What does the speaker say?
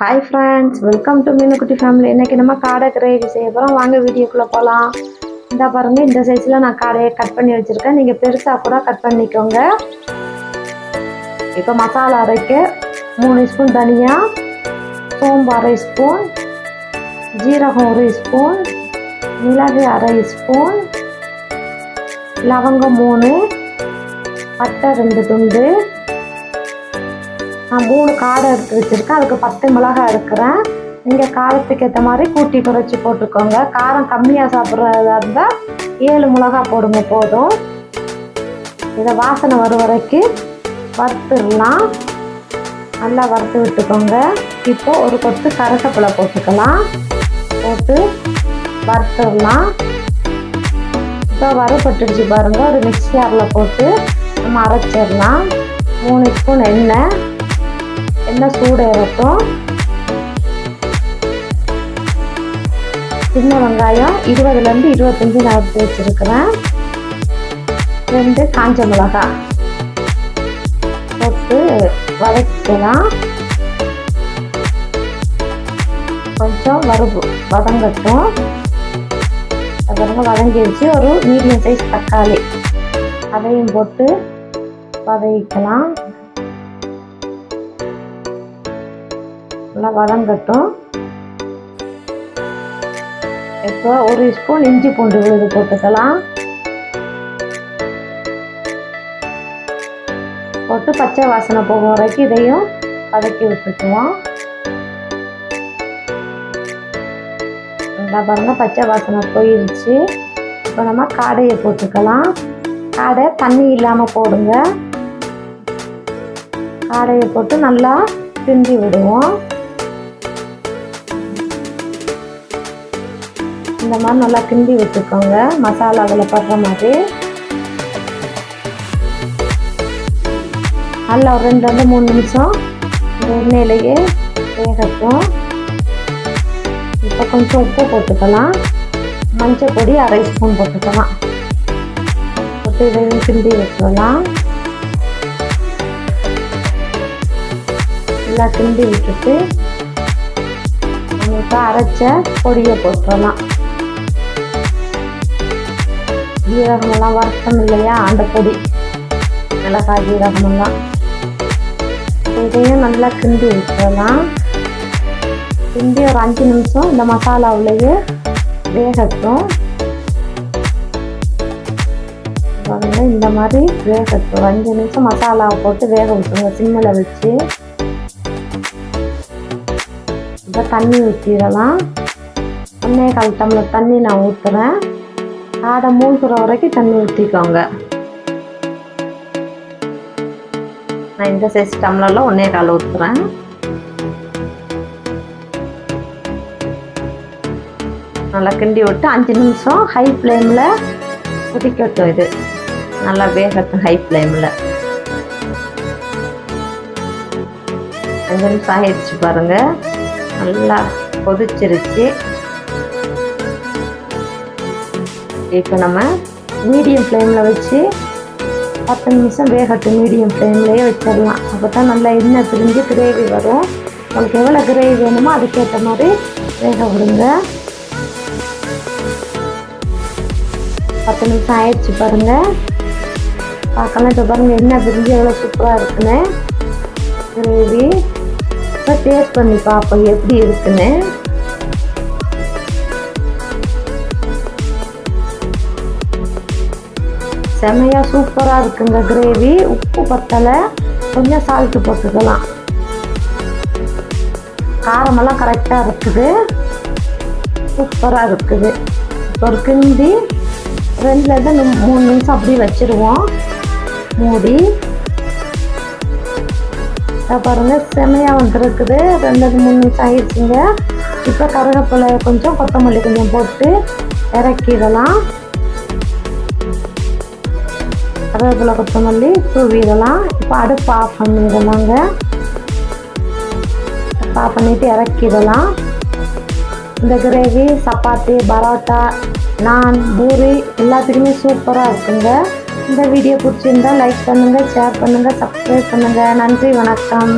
Hi friends welcome to Meenukutty family இன்றைக்கி நம்ம காடை கிரேவி செய்ய போகிறோம் வாங்க வீடியோக்குள்ளே போகலாம் இந்த பாருங்கள் இந்த சைஸில் நான் காடையை கட் பண்ணி வச்சுருக்கேன். நீங்கள் பெருசாக கூட கட் பண்ணிக்கோங்க. இப்போ மசாலா அரைக்க மூணு ஸ்பூன் தனியா சோம்பு அரை ஸ்பூன் ஜீரகம் ஒரு ஸ்பூன் மிளகு அரை ஸ்பூன் லவங்கம் மூணு பட்டை ரெண்டு துண்டு நான் மூணு காடை எடுத்து வச்சுருக்கேன். அதுக்கு பத்து மிளகாய் எடுக்கிறேன். நீங்கள் காரத்துக்கு ஏற்ற மாதிரி கூட்டி குறைச்சி போட்டுக்கோங்க. காரம் கம்மியாக சாப்பிட்றதா இருந்தால் ஏழு மிளகாய் போடுங்க போதும். இதை வாசனை வரும் வரைக்கும் வறுத்துடலாம். நல்லா வறுத்து விட்டுக்கோங்க. இப்போ ஒரு கொத்து கரசப்பிலை போட்டுக்கலாம். போட்டு வறுத்துடலாம். இப்போ வறுபட்டுருச்சு பாருங்கள் ஒரு மிக்ஸி ஜாரில் போட்டு நம்ம அரைச்சிடலாம். மூணு ஸ்பூன் எண்ணெய். எண்ணெய் சூடு இறட்டும் சின்ன வெங்காயம் இருபதுலேருந்து இருபத்தஞ்சி நான் எடுத்து வச்சுருக்கிறேன். ரெண்டு காஞ்ச மிளகாய் போட்டு வதக்கலாம் கொஞ்சம் வறுப்பு வதங்கட்டும். அப்புறமா வதங்கிடுச்சு ஒரு மீடியம் சைஸ் தக்காளி. அதையும் போட்டு வதக்கிக்கலாம். நல்லா வதங்கட்டும். இப்போ ஒரு ஸ்பூன் இஞ்சி பூண்டு விழுது போட்டுக்கலாம். போட்டு பச்சை வாசனை போகும் வரைக்கும் இதையும் வதக்கி விட்டுக்குவோம். நல்லா பாருங்க பச்சை வாசனை போயிடுச்சு இப்போ நம்ம காடையை போட்டுக்கலாம். காடை தண்ணி இல்லாமல் போடுங்க. காடையை போட்டு நல்லா கிண்டி விடுவோம். இந்த மாதிரி நல்லா கிண்டி விட்டுக்கோங்க. மசாலா அதில் படுற மாதிரி. நல்லா ஒரு ரெண்டு மூணு நிமிஷம் எண்ணெயிலேயே வேகட்டும். இப்போ கொஞ்சம் உப்பு போட்டுக்கலாம். மஞ்சள் பொடி அரை ஸ்பூன் போட்டுக்கலாம். போட்டு இதையும் கிண்டி வச்சுக்கலாம் நல்லா கிண்டி விட்டுட்டு இப்போ அரைச்ச பொடியை போட்டுடலாம். ஜீரகமெல்லாம் வறுத்தம் இல்லையா அந்த பொடி மிளகாய் ஜீரகமெல்லாம் இதையும் நல்லா கிண்டி விட்டுறலாம் கிண்டி ஒரு அஞ்சு நிமிஷம் இந்த மசாலாவிலேயே வேகட்டும். பாருங்க இந்த மாதிரி வேகட்டும். அஞ்சு நிமிஷம் மசாலாவை போட்டு வேக விட்டுருங்க. சிம்மில் வச்சு. இப்போ தண்ணி ஊற்றிடலாம் ஒன்றே கால் டம்ளர் தண்ணி நான் ஊற்றுறேன் ஆடை மூழ்கிற வரைக்கும் தண்ணி ஊற்றிக்கோங்க நான் இந்த சைஸ் டம்ளரில் ஒன்றே கால் ஊற்றுறேன் நல்லா கிண்டி விட்டு அஞ்சு நிமிஷம் ஹை ஃப்ளேமில் கொதிக்கட்டும் இது. நல்லா வேகட்டும் ஹை ஃப்ளேமில் அஞ்சு நிமிஷம் ஆயிடுச்சு பாருங்கள் நல்லா கொதிச்சிருச்சு. இப்போ நம்ம மீடியம் ஃப்ளேமில் வச்சு பத்து நிமிஷம் வேகட்டும் மீடியம் ஃப்ளேம்லேயே வச்சிடலாம். அப்போ தான் நல்லா எண்ணெய் பிரிஞ்சு கிரேவி வரும். உங்களுக்கு எவ்வளோ கிரேவி வேணுமோ அதுக்கேற்ற மாதிரி வேக விடுங்க. பத்து நிமிஷம் ஆயிடுச்சு பாருங்கள் பார்க்கலாம். இப்போ பாருங்கள் எண்ணெய் பிரிஞ்சு எவ்வளோ சூப்பராக இருக்குன்னு. கிரேவி இப்போ டேஸ்ட் பண்ணி பார்ப்போம் எப்படி இருக்குன்னு. செமையாக சூப்பராக இருக்குங்க கிரேவி உப்பு பத்தலை. கொஞ்சம் சால்ட்டு போட்டுக்கலாம். காரமெல்லாம் கரெக்டாக இருக்குது. சூப்பராக இருக்குது. ஒரு கிண்டி ரெண்டுலேருந்து மூணு நிமிஷம் அப்படியே வச்சுருவோம். மூடி. பாருங்க செமையாக வந்துருக்குது. ரெண்டு மூணு நிமிஷம் ஆயிடுச்சுங்க. இப்போ கருவேப்பிலை கொஞ்சம் கொத்தமல்லி கொஞ்சம் போட்டு இறக்கிடலாம். கருவேப்பிலை கொத்தமல்லி தூவிடலாம். இப்போ அடுப்பு ஆஃப் பண்ணிடலாங்க. ஆஃப் பண்ணிவிட்டு இறக்கிடலாம். இந்த கிரேவி சப்பாத்தி பரோட்டா நான் பூரி எல்லாத்துக்குமே சூப்பராக இருக்குங்க. இந்த வீடியோ பிடிச்சிருந்தா லைக் பண்ணுங்கள் ஷேர் பண்ணுங்கள் சப்ஸ்கிரைப் பண்ணுங்கள் நன்றி வணக்கம்.